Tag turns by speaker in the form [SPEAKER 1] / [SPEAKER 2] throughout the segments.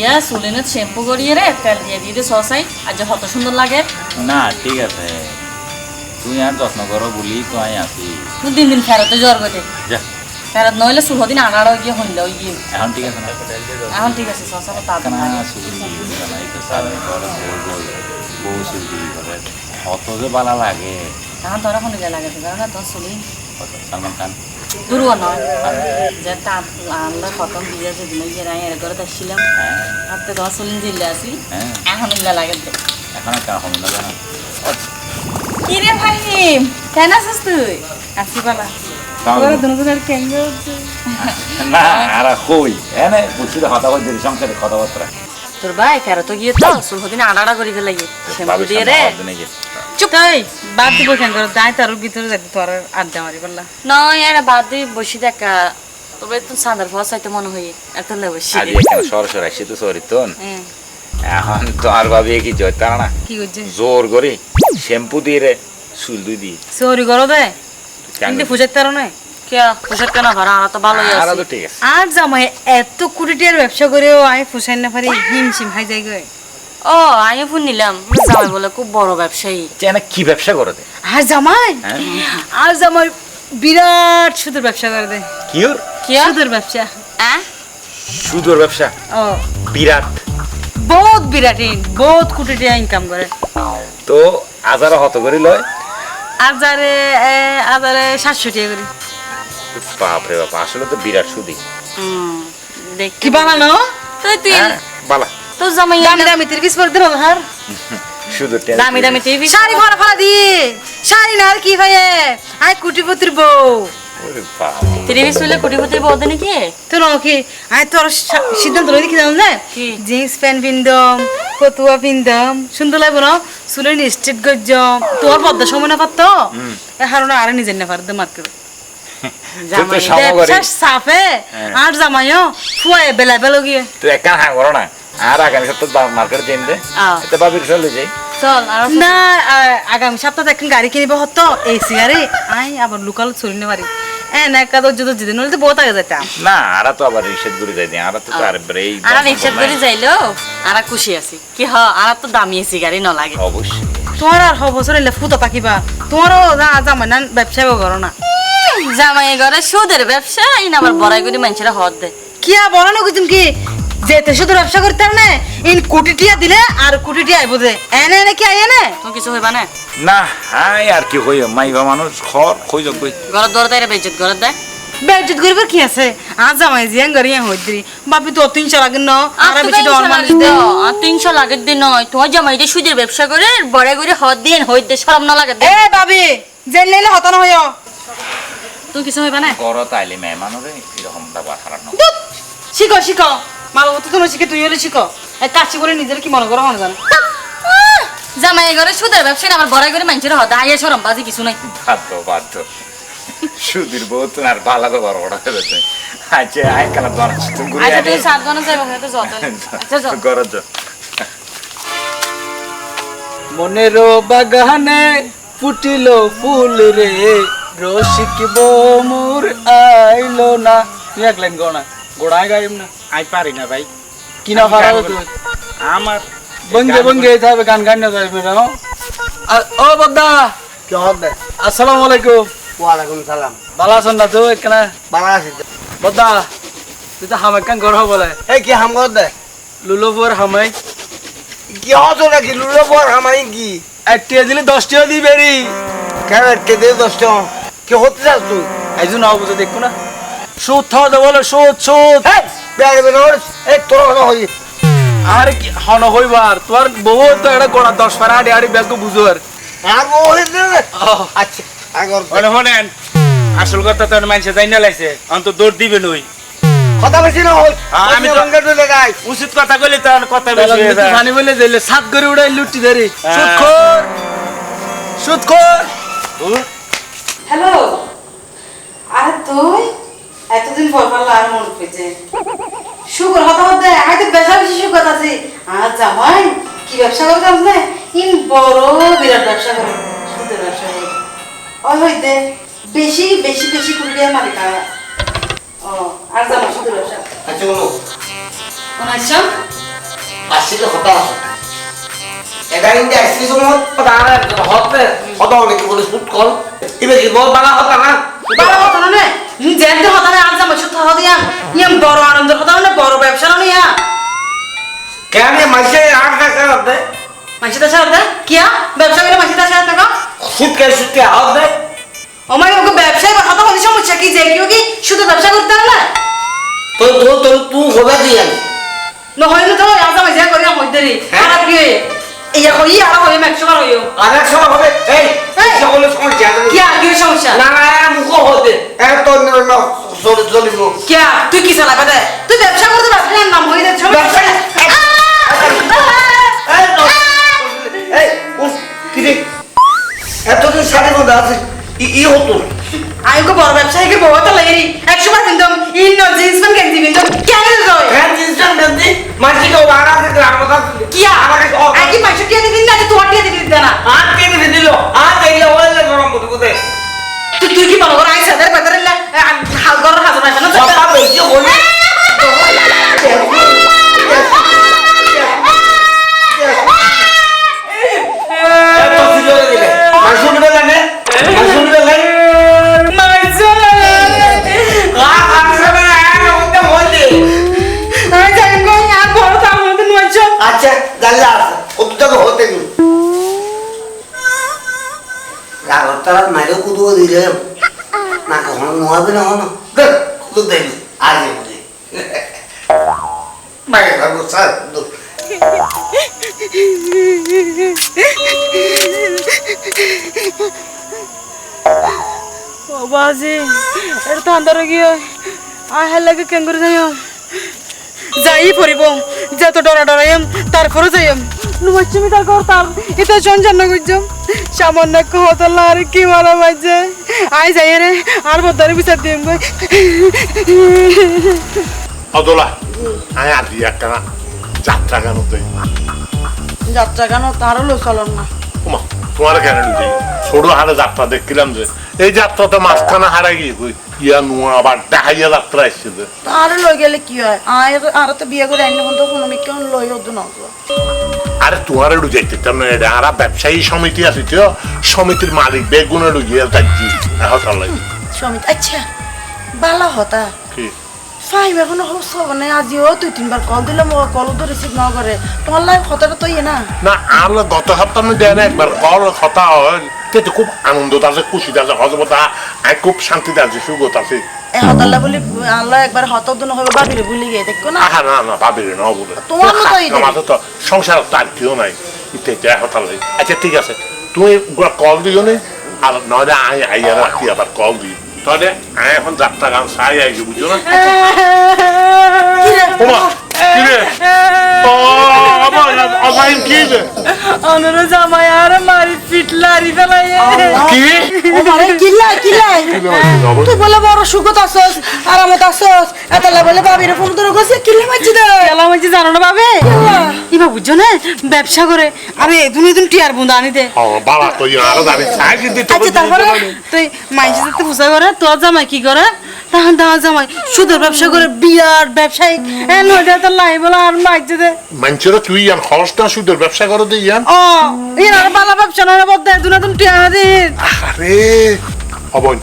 [SPEAKER 1] ইয়া চুলিনে shampoo করিয়ে রে তেল দিয়ে দিয়ে সসাই আর যে কত সুন্দর লাগে।
[SPEAKER 2] না ঠিক আছে। তুই আর যত্ন করো বলি তো আমি আছি।
[SPEAKER 1] তুই দিন দিন ফেরতে জ্বর করে। ফেরত নইলে চুল দিন আড়াড় গিয়ে হইলে গিয়ে।
[SPEAKER 2] এখন ঠিক আছে না?
[SPEAKER 1] এখন ঠিক আছে সসা তাড়াতাড়ি।
[SPEAKER 2] না সামনে বউ করে অত যে বালা লাগে।
[SPEAKER 1] এখন তোরা কোন পারো না তোর চুলি
[SPEAKER 2] সালমান খান।
[SPEAKER 1] দূরও নয়। যে যেদিন এর করে দেখছিলাম
[SPEAKER 2] হ্যাঁ।
[SPEAKER 1] জিল্লে
[SPEAKER 2] হ্যাঁ।
[SPEAKER 1] এখন ইল্লা লাগে
[SPEAKER 2] এখন কেন হবে না। জানো
[SPEAKER 1] কি রে ভাই কেন আছিস তুই?
[SPEAKER 2] না আর কই? এনে বুঝছি কথা বলছি সংসারে কথাবার্তা।
[SPEAKER 1] তোর ভাই ফেরত গিয়ে তো চুল দিন আড়াড়া করে ফেলে গিয়ে। দিয়ে রে। চুপ। তাই বাদ দিব কেন করে দায় তার ভিতরে যাবি তোর আড্ডা মারি পারলা। না এরা বাদ দিয়ে বসে দেখা তবে তো সাদার ফস চাইতে মনে হয় এত বসে
[SPEAKER 2] আজ এখানে সরাসরি আসছি তো সরি
[SPEAKER 1] হ্যাঁ,
[SPEAKER 2] এখন তো ভাবি কি জয়তার না?
[SPEAKER 1] কি করছে?
[SPEAKER 2] জোর করে শ্যাম্পু দিয়ে রে চুল দুই।
[SPEAKER 1] সরি করো দে। কিন্তু ফুজার তারো আর জামাই এত কোটি টাকার ব্যবসা করেও আমি ফুসাই না পারি হিম শিম হাই যাই গে ও আমি ফোন নিলাম। জামাই বলে খুব বড় ব্যবসায়ী।
[SPEAKER 2] চেনা কি ব্যবসা করে দে?
[SPEAKER 1] আর জামাই?
[SPEAKER 2] হ্যাঁ?
[SPEAKER 1] আর জামাই বিরাট সুদের ব্যবসা করে দে।
[SPEAKER 2] কি ওর?
[SPEAKER 1] কি সুদের ব্যবসা। হ্যাঁ?
[SPEAKER 2] সুদর ব্যবসা?
[SPEAKER 1] ও।
[SPEAKER 2] বিরাট।
[SPEAKER 1] বহুত বিরাট বহুত কোটি টাকা ইনকাম করে।
[SPEAKER 2] তো আজারা হত করে লয়?
[SPEAKER 1] আজারে এ, আজারে সাতশো টাকা করে।
[SPEAKER 2] বাপরে বাপ আসলে তো বিরাট সুদি।
[SPEAKER 1] কি বানানো তুই তুই।
[SPEAKER 2] হ্যাঁ বালা।
[SPEAKER 1] তোর জামাই দামি দামি তির পিস পড়তে হবে হার
[SPEAKER 2] সুদর
[SPEAKER 1] দামি দামি টিভি শাড়ি ভরা ফেলা দিয়ে শাড়ি না আর কি ভাই আই কুটিপতির বউ।
[SPEAKER 2] ওরে বাপ
[SPEAKER 1] ত্রিশ হইলে কোটিপতির বউ দেনে কি? তোর কি? আই তোর সিদ্ধান্ত লই দেখি না? জিন্স প্যান্ট পিন্দম ফতুয়া পিন্দম। সুন্দর লাগবো না? চুলের স্ট্রেট গজ্জম। তোর পদ্মা সময় না পারতো? এ হারুন আরে নিজের না পারতো মার করে।
[SPEAKER 2] তুই তো সমগরি।
[SPEAKER 1] ব্যবসার সাফে
[SPEAKER 2] হ্যাঁ।
[SPEAKER 1] আর জামাইও ফুয়ায় বেলা বেলা গিয়ে।
[SPEAKER 2] তুই একটা হাঁ না। আর আগামী সপ্তাহ মার্কেট দে
[SPEAKER 1] আহ।
[SPEAKER 2] এতে বাবির চলে যাই।
[SPEAKER 1] চল না আগামী সপ্তাহে এখন গাড়ি কিনিব হতো এই সিগারে আই আবার লোকাল চুরি নে পারি না কাদর যদি যেদিন হলে তো বহুত আগে যাইতাম।
[SPEAKER 2] না আর তো আবার রিক্সা ঘুরে যাই দিই আর তো তো ব্রেই
[SPEAKER 1] আর রিক্সা করে যাইলো আর খুশি আছি। কি হ আর তো দামি সিগারি ন লাগে।
[SPEAKER 2] অবশ্যই।
[SPEAKER 1] তোমার আর বছর এলে থাকিবা তোমারও যা জামাই না ব্যবসা করো না। জামাই ঘরে সুদের ব্যবসা এই না আবার বড়াই করে মানুষেরা হদ দে। কি আর বড় না কি? যেতে শুধু ব্যবসা করতে না ইন কোটি টিয়া দিলে আর কোটি টিয়া আইব দে এনে এনে কি আই এনে? তুমি কিছু হইবা না?
[SPEAKER 2] না হাই আর কি কই মাইবা মানুষ খর কই যাব কই।
[SPEAKER 1] ঘরত দর তাইরে বেজত ঘরত দে। বেজত করিবার কি আছে? আজ জামাই জিয়াং গরি ইয়া হইদ্রি বাপি তো তিনশো লাগে ন আর বেশি ডর মানুষ দে। তিনশো লাগে দিন নয়। তোমার জামাই দিয়ে সুদের ব্যবসা করে বড় করে হদ দিন হইত দে শরম না লাগে এ বাবি জেল লাইলে হত না হইও। তুই কিছু হইবা না?
[SPEAKER 2] গরত আইলে মেহমানরে এরকম ব্যবহার খারাপ না
[SPEAKER 1] শিখো শিখো। মা বাবা তো তুমি শিখে তুই হলে শিখো। এক কাশি করে নিজের কি মনে করো মনে জানো? জামাই ঘরে সুদের ব্যবসা আমার বড় করে মানুষের হদ আইয়া শরম বাজি কিছু নাই।
[SPEAKER 2] বাধ্য বাধ্য। সুধীর বউ তো আর ভালো তো বড় বড় হয়েছে আচ্ছা আই কালা দর তুমি ঘুরে
[SPEAKER 1] আচ্ছা যত আচ্ছা যত
[SPEAKER 3] মনেরো বাগানে ফুটিল ফুল রে রসিক বমুর আইলো না। তুই এক লাইন গো না। গোড়ায় গাইম না
[SPEAKER 4] আই পারি না ভাই।
[SPEAKER 3] কি না পারা তুই
[SPEAKER 4] আমার
[SPEAKER 3] বঙ্গে বঙ্গে যেতে হবে গান গান না যাইবে না ও? বদ্দা!
[SPEAKER 5] কি হবে
[SPEAKER 3] আসসালামু আলাইকুম।
[SPEAKER 5] ওয়ালাইকুম সালাম।
[SPEAKER 3] ভালো আছেন না তুই এখানে?
[SPEAKER 5] ভালো আছি
[SPEAKER 3] বদ্দা তুই তো হামাই কান গড় বলে।
[SPEAKER 5] এই কি হাম কর দে?
[SPEAKER 3] লুলোপুর হামাই।
[SPEAKER 5] কি হতো নাকি? লুলো পর হামাই কি?
[SPEAKER 3] একটিয়া দিলে দশটিও দিই বেরি
[SPEAKER 5] কেন কে দে দশ টাকা কি হতে চাস তুই?
[SPEAKER 3] একজন নাও বুঝে দেখো না। সুদ খাওয়া দেবো বলে সুদ সুদ।
[SPEAKER 5] এই তোর কথা হই।
[SPEAKER 3] আর কি হন হইবার? তোর বহু তো একটা গোড়া দশ পারা আড়ি আড়ি ব্যাগ বুঝো আর
[SPEAKER 5] বউ আচ্ছা আগর।
[SPEAKER 4] ওনে আসল কথা তো মানুষে যাই না লাইছে অন্ত দৌড় দিবে নই।
[SPEAKER 5] কথা বেশি না হই
[SPEAKER 4] হ্যাঁ, আমি
[SPEAKER 5] রঙ্গে
[SPEAKER 4] উচিত কথা কইলে তো কথা বেশি হয়ে যায়।
[SPEAKER 3] পানি বলে সাত করে উড়াই লুটি ধরে।
[SPEAKER 4] হ্যাঁ।
[SPEAKER 3] সুদখোর সুদখোর
[SPEAKER 1] হ্যালো আরে তুই এতদিন পর পারলা আর মন পেয়েছে শুকর হতে হতে আগে তো বেশা বেশি শুকর আছে আর জামাই কি ব্যবসা করে জানস না ইন বড় বিরাট ব্যবসা করে সুদের ব্যবসা করে ওই হইতে বেশি বেশি বেশি করে দিয়ে মালিক আর ও আর জামাই সুদের ব্যবসা
[SPEAKER 5] আচ্ছা বলো
[SPEAKER 1] অনাইশা
[SPEAKER 5] আসলে হতা আছে এটা কিন্তু আসলে সময় তার হতে হতা অনেক বলে শুট কল এবার কি বল বালা হতা না
[SPEAKER 1] বাবা কথা না যেতে হতা না আজ আমার সাথে হতা ইয়াম বড় আনন্দের হতা না বড় ব্যবসা না ইয়া।
[SPEAKER 5] কেন মাসে আট টাকা হতে
[SPEAKER 1] মাসি তা সাথে কিয়া? ব্যবসা করে মাসি তা সাথে কা?
[SPEAKER 5] সুটকে সুটকে হতে
[SPEAKER 1] আমার ওকে ব্যবসায় হতা হতে সমস্যা কি? যে কেউ কি শুধু ব্যবসা করতে না?
[SPEAKER 5] তো তো তো তুই হবে দিয়ে
[SPEAKER 1] নহলে তো আজ আমার যা করি আমার দেরি। খারাপ কি? হয়ে ইয়া কই আর হই ম্যাক্স বার হইও।
[SPEAKER 5] আর এক হবে? এই
[SPEAKER 1] এই।
[SPEAKER 5] সকলে সমস্যা
[SPEAKER 1] কিয়া? কি সমস্যা
[SPEAKER 5] না না মুখ হতে এত চলে চলিব
[SPEAKER 1] কিয়া তুই কি চালাবে দে তুই ব্যবসা করতে ব্যবসা নাম হই দে সমস্যা
[SPEAKER 5] এই উফ কিরে এতদিন সাড়ে মধ্যে আছে। ই ই হতো।
[SPEAKER 1] আমি কো বড় ব্যবসায়ীকে বহুত লাগি একশো বার কিনতাম ইন জিন্স প্যান্ট গেঞ্জি কিনতাম কেন যায়
[SPEAKER 5] হ্যাঁ দেন বাড়া আমাকে
[SPEAKER 1] বাজি এটা তো আন্দার গিয়ে আয় হেল লাগে কেন করে যাইম যাই পড়িব যত ডরা ডরাইম তারপরে যাইম। নুমাচ্ছি তার ঘর তার এটা চন জান্ন করছম সামান্য কহতলা আর কি মারা বাজে। আই যাই রে আর বদারে বিচার দিম গই
[SPEAKER 6] অদলা আমি আদি একখানা যাত্রা গান তুই
[SPEAKER 1] যাত্রা কেন তারও লো চলন না।
[SPEAKER 6] তোমার কেন দিই ছোট হারে যাত্রা দেখছিলাম যে এই যাত্রাটা মাঝখানে হারাই গিয়ে ইয়া নুয়া আবার যাত্রা এসছে যে।
[SPEAKER 7] আর লই গেলে কি হয়? আর আর তো বিয়ে করে আইন তো কোনো লই হতো না
[SPEAKER 6] আরে তোমার একটু যাইতে না এটা আর ব্যবসায়ী সমিতি আছে তো সমিতির মালিক বেগুনের গিয়ে যাচ্ছি লাগে
[SPEAKER 7] সমিত আচ্ছা বালা হতা। ফাইভ এখনও হস মানে আজিও দুই তিনবার কল দিলে মো কল তো রিসিভ না করে তোমার লাইফ হতাটা তো ইয়ে না
[SPEAKER 6] না আর গত সপ্তাহে দেয় না একবার কল কথা হয় কিন্তু খুব আনন্দত আছে খুশিতে আছে খুব শান্তিতে আছি সুগত আছে।
[SPEAKER 7] এ হতাল্লা বলি আল্লাহ একবার হত তো নহবে বাবিরে ভুলে গিয়ে দেখো না।
[SPEAKER 6] আহা না না ভাবিরে না বলে।
[SPEAKER 7] তোমার মতো এই
[SPEAKER 6] আমাদের তো সংসার তার কেউ নাই। ইতে আচ্ছা ঠিক আছে। তুমি কল দিও নি? আর নয়তো আই আইয়া রাখি আবার কল দিই তাহলে আমি এখন যাত্রা গান সাই আইছি বুঝছ না? ও আমার আমার কি রে
[SPEAKER 1] অনুরো জামাই আর মারি পিটলারি ফেলাই
[SPEAKER 6] কি
[SPEAKER 7] ও মারে কিল্লা কিল্লা? তুই বলে বড় সুখত আসস আরামত আসস এতলা বলে বাবিরে ফোন ধরে গেছে কিল্লা মারছি দে
[SPEAKER 1] এলা মাঝে জানো না বাবে ইবা বুঝছ না ব্যবসা করে আরে এদুন এদুন টিয়ার বুন্দা আনি দে
[SPEAKER 6] বাবা তো আরও জানি সাই কিন্তু
[SPEAKER 7] আচ্ছা তারপরে
[SPEAKER 1] তুই মাইসে যাতে পূজা করে তোর জামাই কি করে জামাই। সুদের ব্যবসা করে বিরাট ব্যবসায়িক। এ নয়টা তো লাই বলে আর মাইছে দে।
[SPEAKER 6] মানুষের তুই ইয়ান খরচ না সুদের ব্যবসা করো দিয়ে ইয়ান।
[SPEAKER 1] ও ইন আর বালা ব্যবসা নয় বলতে দিন
[SPEAKER 6] আরে অবন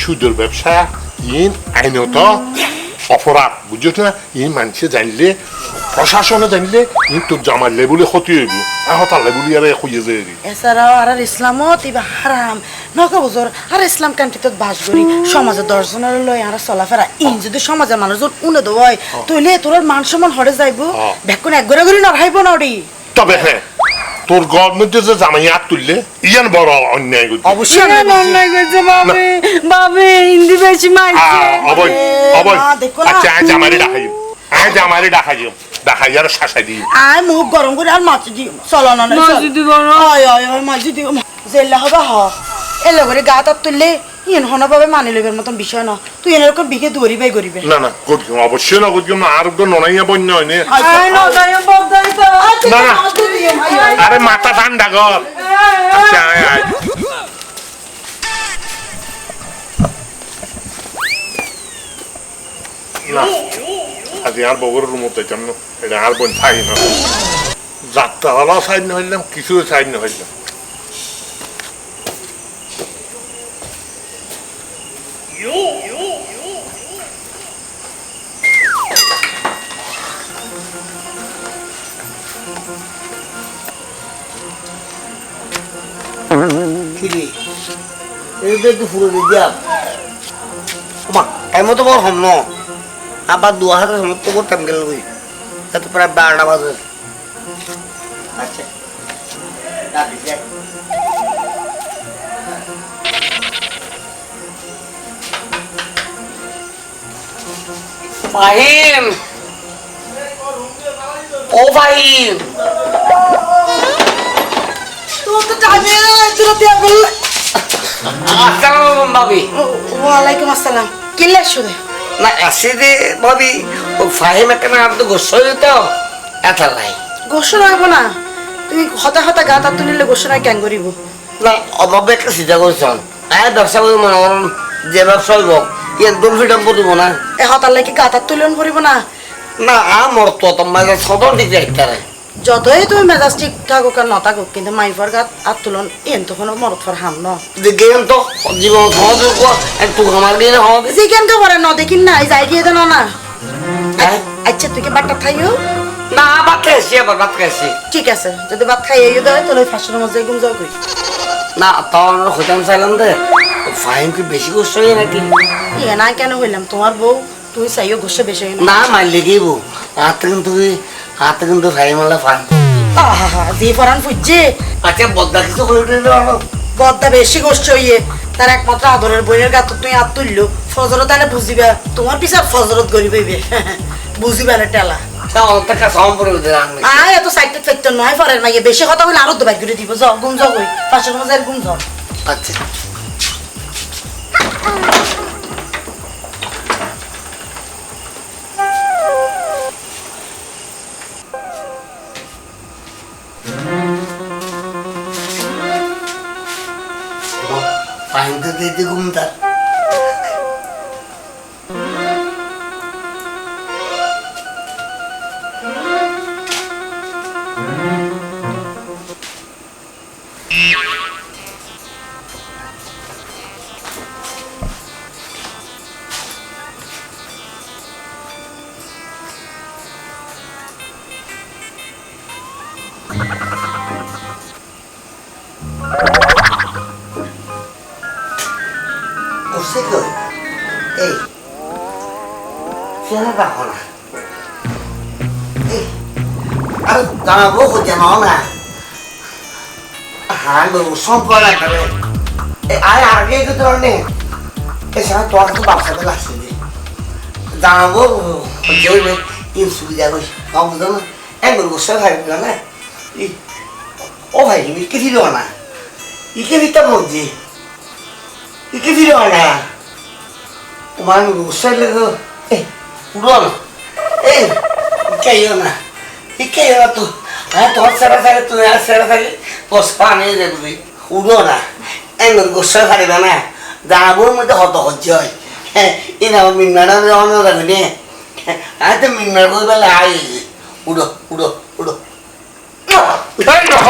[SPEAKER 6] সুদের ব্যবসা ইন আইনত অপরাধ বুঝছ না? ইন মানুষে জানলে প্রশাসনে জানলে ইন তোর জামার লেবুলে ক্ষতি হইব। আহতার লেবুলি আর খুঁজে যায়
[SPEAKER 7] এছাড়াও আর ইসলামত ইবা হারাম। নকা বুঝর আর ইসলাম কান্ট্রিতে বাস করি সমাজে দর্শনের লই আর চলাফেরা। ইন যদি সমাজের মানুষজন উনে দেয় তইলে তোর মান সম্মান হরে যাইব।
[SPEAKER 6] হ্যাঁ।
[SPEAKER 7] বেকুন এক গড়ে গড়ি নড়াইব নড়ি।
[SPEAKER 6] তবে হ্যাঁ তোর গভর্নমেন্টে যে জামাই হাত তুললে ইয়ান বড় অন্যায় করছে।
[SPEAKER 7] অবশ্যই
[SPEAKER 1] অন্যায় করছে। বাবে বাবে হিন্দি বেশি
[SPEAKER 7] মারছে। দেখো না।
[SPEAKER 6] আচ্ছা আজ আমারে ডাকাই আজ আমারে ডাকাই ডাকাই আর শাসাই দিই
[SPEAKER 7] আয় মুখ গরম করে আর মাছ দিও। চলো না না
[SPEAKER 1] মাছ দিব না।
[SPEAKER 7] আয় আয় মাছ দিও। জেলা হবে হ। এলো করে গা তার তুললে ইন হন ভাবে মানি লইবার মতন বিষয় না। তুই এরকম বিঘে দুয়ারি বাই করিবে।
[SPEAKER 6] না না করছি অবশ্যই না করছি না আর তো ননাইয়া বন্য হয় না
[SPEAKER 1] আই নটাই বদাই তো
[SPEAKER 6] না, না। আরে মাথা ঠান্ডা কর। আচ্ছা আয় আয়। না আজ আর বগুড়ের রুমত যাইতাম না। এটা আর বোন থাই না। যাত্রাওয়ালাও সাইড না হইলাম কিছু সাইড না হইলাম।
[SPEAKER 5] এইটা একটু ফুলে দিয়া। ওমা টাইম তো বড় হম ন। আবার দু হাজার সময় তো করতাম গেল ওই এত প্রায় বারোটা বাজে। আচ্ছা। ফাহিম ও ফাহিম
[SPEAKER 7] তোর তো টাইমে
[SPEAKER 5] আসসালাম ভাবি।
[SPEAKER 7] ওয়ালাইকুম আসসালাম। কিল্লা শুনে?
[SPEAKER 5] না আসে যে ভাবি ও ফাহিম একটা না তো গোসল তো এত নাই।
[SPEAKER 7] গোসল হইব না। তুমি হতা হতা গা তার তুলিলে গোসল হয় কেন করিব?
[SPEAKER 5] না অভাবে একটা চিন্তা করছেন আয় ব্যবসা করে মনে করেন যে ব্যবসা হইব একদম ফ্রিডম করব না।
[SPEAKER 7] এ হতার লাগে গা তার তুলন করিব না।
[SPEAKER 5] না আমার তো তোমার সদর দিকে একটা
[SPEAKER 7] যতই তুমি মেজাজ ঠিক থাকুক আর নথাকুক কিন্তু মাইফার গাত আর তুলন এন তখন মরত ফর হাম ন।
[SPEAKER 5] গেম তো জীবন একটু আমার হবে।
[SPEAKER 7] কে ন দেখিন না যাই দেন না।
[SPEAKER 5] হ্যাঁ?
[SPEAKER 7] আচ্ছা তুই কি বাট্টা খাইও?
[SPEAKER 5] না ভাত খাইছি আবার ভাত খাইছি।
[SPEAKER 7] ঠিক আছে যদি ভাত খাইয়ে দেয় তাহলে ফাঁসের মধ্যে ঘুম যাও কই
[SPEAKER 5] না তখন হইতাম চাইলাম দে ফাহিম কি বেশি গোসল হয় নাকি?
[SPEAKER 7] ইয়ে না কেন হইলাম? তোমার বউ তুমি চাইও ঘষে বেশি না।
[SPEAKER 5] না মারলে গিয়েব হাতে কিন্তু হাতে কিন্তু আল্লাহ ফাহিম
[SPEAKER 7] আহা যে ফরান ফুজছে
[SPEAKER 5] আচ্ছা বদলা কিছু দিলে ভালো।
[SPEAKER 7] বদ্দা বেশি গোষ্ঠ হইয়ে তার একমাত্র আদরের বইয়ের গাত তুই হাত তুললো। ফজরত তাহলে বুঝিবা তোমার পিছা ফজরত করি পাইবে বুঝিবা না টেলা। আয় এত সাইডে সাইডে নয় ফরের মাইয়ে। বেশি কথা বলে আরও দুবার করে দিব। যাও গুম পাশের মধ্যে গুম যাও
[SPEAKER 5] আচ্ছা। ফাহিম তো চেহারা রাখো না? এই, আরে জানাব হচ্ছে না না হ্যাঁ সম্পর্ক করে এই আরে আগে তো এই সময় তোর তো বাচ্চাতে লাগছে যে জানাব হচ্ছে ওই ইন সুবিধা কই কাউ বুঝো না একবার গোসা বুঝলো না ও ভাই ইকে ফিরো না? ইকে ফিরতাম মধ্যে ইকে ফিরো না? তোমার গোসা লেগে এই উড়ো না। এই ইকাইও না ইকাইও না তো। হ্যাঁ তোমার সেরা থাকে তুমি আর সেরা থাকে বস পানি দেখবি উড়ো না একবার গোসা ফারিবে না। জানাবোর মধ্যে হত হচ্ছে হয়। হ্যাঁ এই না মিন্নাটা অন্য রাখবি নে হ্যাঁ তো মিন্নার করে বেলা আই উড়ো উড়ো উড়ো।
[SPEAKER 6] এই না হ